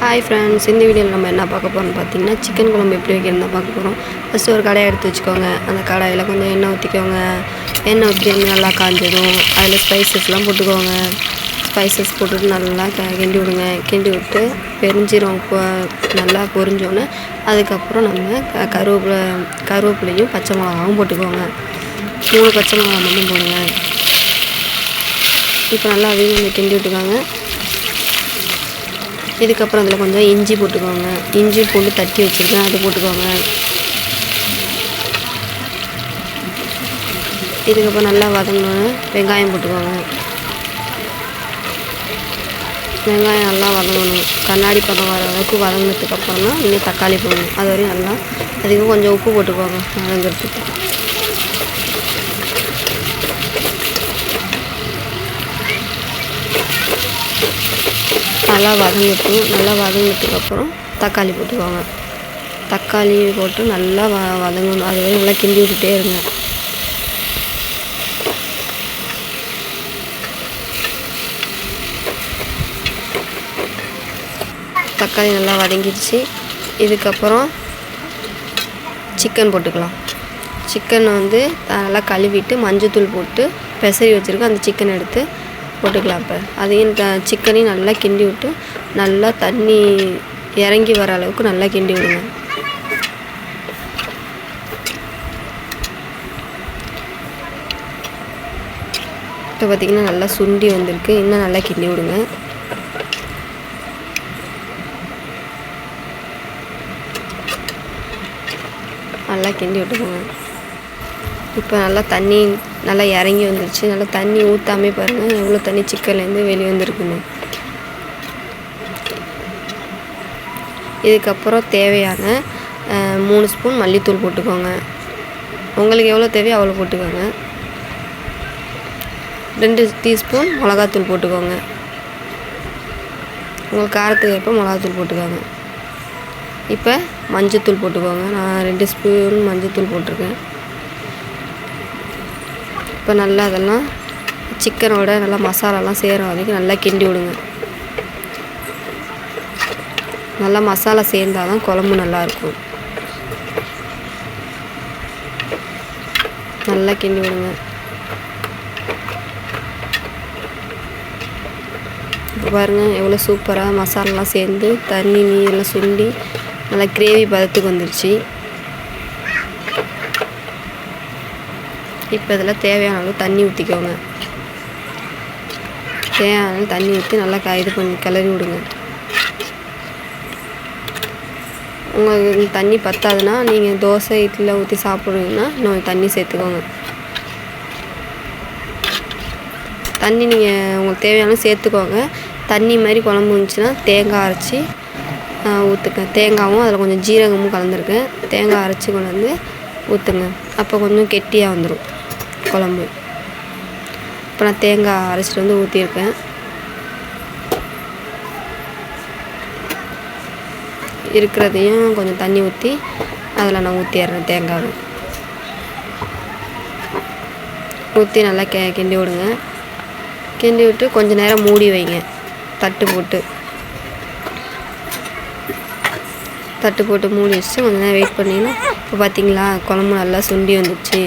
Hi friends இந்த வீடியோவில் நம்ம என்ன பார்க்க போகிறோம்னு பார்த்தீங்கன்னா சிக்கன் குழம்பு எப்படி வைக்கிறதா பார்க்க போகிறோம் ஃபஸ்ட்டு ஒரு கடாயை எடுத்து வச்சுக்கோங்க. அந்த கடாயில் கொஞ்சம் எண்ணெய் ஊற்றிக்கோங்க எண்ணெய் ஊற்றி நல்லா காஞ்சதும் அதில் ஸ்பைசஸ்லாம் போட்டுக்கோங்க. ஸ்பைசஸ் போட்டுட்டு நல்லா க- கிண்டி விடுங்க. கிண்டி விட்டு பெருஞ்சீரம் நல்லா பொரிஞ்சோன்னே அதுக்கப்புறம் நம்ம க கருவேப்பிலை கருவேப்பிலையும் பச்சை மிளகாவும் போட்டுக்கோங்க. மூணு பச்சை மிளகா மட்டும் போடுங்க. இப்போ நல்லா அதையும் கொஞ்சம் கிண்டி விட்டுக்கோங்க. இதுக்கப்புறம் அதில் கொஞ்சம் இஞ்சி போட்டுக்கோங்க. இஞ்சி பூண்டு தட்டி வச்சுருக்கேன் அது போட்டுக்கோங்க. இதுக்கப்புறம் நல்லா வதங்கணுன்னு வெங்காயம் போட்டுக்கோங்க. வெங்காயம் நல்லா வதங்கணும். கண்ணாடி பதம் வர அளவுக்கு வதங்கினதுக்கு அப்புறம் தான் தக்காளி போடணும். அது வரையும் நல்லா அதுக்கு கொஞ்சம் உப்பு போட்டுக்கோங்க. வதங்கிறதுக்கு. நல்லா வதங்கட்டும் நல்லா வதங்கினதுக்கப்புறம் தக்காளி போட்டுக்கோங்க தக்காளி போட்டு நல்லா வ வதங்கணும். அது வரையும் நல்லா கிண்டி விட்டுட்டே இருங்க. தக்காளி நல்லா வதங்கிடுச்சு. இதுக்கப்புறம் சிக்கன் போட்டுக்கலாம். சிக்கன் வந்து நல்லா கழுவிட்டு மஞ்சத்தூள் போட்டு பெசரி வச்சுருக்கோம். அந்த சிக்கன் எடுத்து போட்டுக்கலாம் இப்போ. அதையும் த சிக்கனையும் நல்லா கிண்டி விட்டு நல்லா தண்ணி இறங்கி வர அளவுக்கு நல்லா கிண்டி விடுங்க. இப்போ பார்த்திங்கன்னா நல்லா சுண்டி வந்திருக்கு. இன்னும் நல்லா கிண்டி விடுங்க. நல்லா கிண்டி விட்டுக்கோங்க. இப்போ நல்லா தண்ணி நல்லா இறங்கி வந்துருச்சு. நல்லா தண்ணி ஊற்றாமே பாருங்கள் எவ்வளோ தண்ணி சிக்கன்லேருந்து வெளியே வந்திருக்குன்னு இதுக்கப்புறம் தேவையான மூணு ஸ்பூன் மல்லித்தூள் போட்டுக்கோங்க. உங்களுக்கு எவ்வளோ தேவையோ அவ்வளோ போட்டுக்கோங்க. ரெண்டு டீஸ்பூன் மிளகாத்தூள் போட்டுக்கோங்க. உங்களுக்கு காரத்துக்கு ஏற்ப மிளகாத்தூள் போட்டுக்கோங்க. இப்போ மஞ்சத்தூள் போட்டுக்கோங்க. நான் ரெண்டு ஸ்பூன் மஞ்சத்தூள் போட்டிருக்கேன். இப்போ நல்லா அதெல்லாம் சிக்கனோட நல்லா மசாலாலாம் சேர வரைக்கும் நல்லா கிண்டி விடுங்க. நல்லா மசாலா சேர்ந்தால் தான் குழம்பு நல்லாயிருக்கும். நல்லா கிண்டி விடுங்க. இப்போ பாருங்கள் எவ்வளோ சூப்பராக மசாலாலாம் சேர்ந்து தண்ணி நீரெல்லாம் சுண்டி நல்லா கிரேவி பதத்துக்கு வந்துருச்சு. இப்போ இதில் தேவையான அளவு தண்ணி ஊற்றிக்கோங்க. தேவையான தண்ணி ஊற்றி நல்லா க இது பண்ணி கிளறி விடுங்க. உங்களுக்கு தண்ணி பத்தாதுன்னா நீங்கள் தோசை இட்லியில் ஊற்றி சாப்பிடுவீங்கன்னா இன்னும் தண்ணி சேர்த்துக்கோங்க. தண்ணி நீங்கள் உங்களுக்கு தேவையான சேர்த்துக்கோங்க. தண்ணி மாதிரி குழம்பு இருந்துச்சுன்னா தேங்காய் அரைச்சி ஊற்றுக்க தேங்காயும் அதில் கொஞ்சம் ஜீரகமும் கலந்துருக்கேன் தேங்காய் அரைச்சி கொண்டு வந்து ஊற்றுங்க. அப்போ கொஞ்சம் கெட்டியாக வந்துடும். குழம்பு. இப்போ நான் தேங்காய் அரைச்சிட்டு வந்து ஊற்றியிருக்கேன் இருக்கிறதையும் கொஞ்சம் தண்ணி ஊற்றி அதில் நான் ஊற்றிடுறேன் தேங்காவை. ஊற்றி நல்லா கெ கிண்டி விடுங்க. கிண்டி விட்டு கொஞ்ச நேரம் மூடி வைங்க. தட்டு போட்டு. தட்டு போட்டு மூடி வச்சுட்டு கொஞ்சம் நேரம் வெயிட் பண்ணிங்கன்னா இப்போ பார்த்தீங்களா குழம்பு நல்லா சுண்டி வந்துடுச்சு